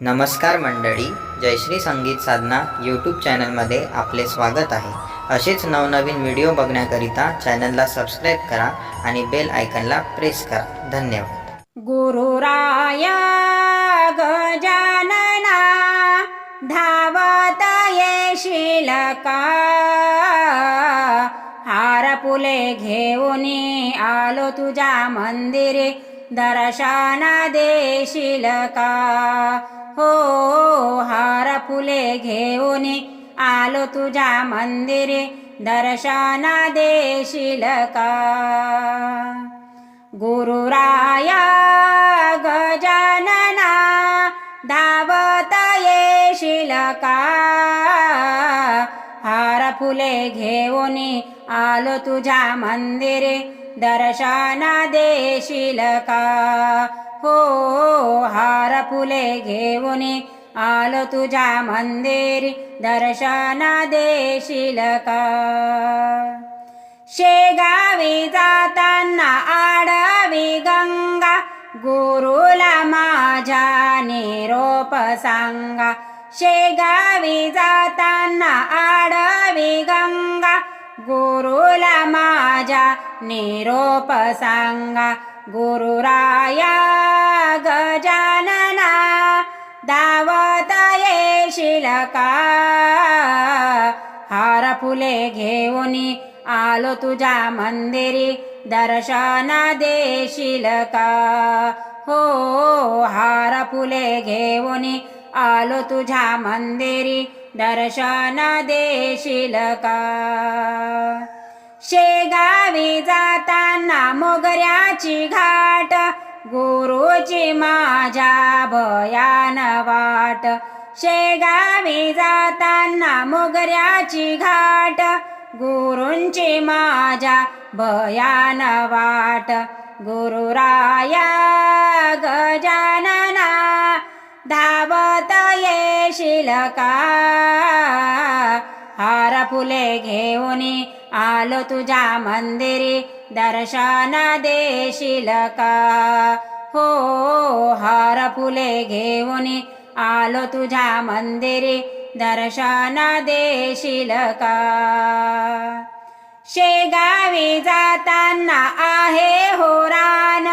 नमस्कार मंडळी जयश्री संगीत साधना यूट्यूब चॅनलमध्ये आपले स्वागत आहे. असेच नवनवीन व्हिडिओ बघण्याकरिता चॅनलला सबस्क्राईब करा आणि बेल आयकनला प्रेस करा. धन्यवाद. गुरुराया गजानना धावत येशील का हार फुले घेऊन आलो तुझ्या मंदिरे दर्शना देशील का हो हार फुले घेऊन आलो तुझ्या मंदिरे. दर्शना देशील का गुरुराया गजानना धावत येशील का हार फुले घेऊन आलो तुझ्या मंदिरे. दर्शना देशील का हो हार फुले घेऊन आलो तुझ्या मंदिर दर्शना देशील का? शेगावी जाताना आडवी गंगा गुरुला माझ्या निरोप सांगा. शेगावी जाताना आडवी गंगा गुरुला माझ्या निरोप सांगा. गुरुराया गजानना दावत येशील का? हार फुले घेऊन आलो तुझ्या मंदिरी दर्शना देशील का? हो हार फुले घेऊन आलो तुझ्या मंदिरी दर्शना देशील का? शेगावी जाताना मोगऱ्याची घाट गुरुची माझ्या भयान वाट. शेगावी जाताना मोगऱ्याची घाट गुरूंची माझ्या भयान वाट. गुरुराया गजानना धावत येशील का? हार फुले घेऊन आलो तुझ्या मंदिरी दर्शना देशील का हो हार फुले घेऊन आलो तुझ्या मंदिरी दर्शना देशील का शेगावी जाताना आहे होरान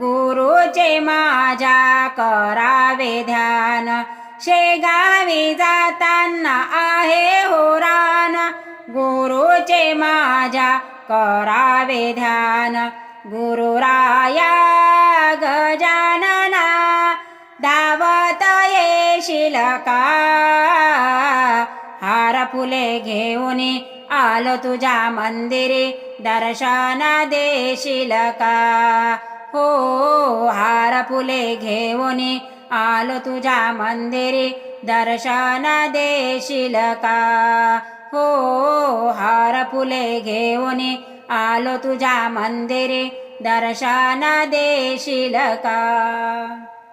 गुरुचे माझ्या करावे ध्यान. शेगावी जाताना आहे होरा गुरुचे माझ्या करावे ध्यान. गुरुराया गजानना दावत येशील का? हार फुले घेऊन आलो तुझ्या मंदिरे दर्शना देशील का? हो हार फुले घेऊन आलो तुझ्या मंदिरे दर्शना देशील का? हो हार फुले घेऊन आलो तुझ्या मंदिरे. दर्शना देशील का?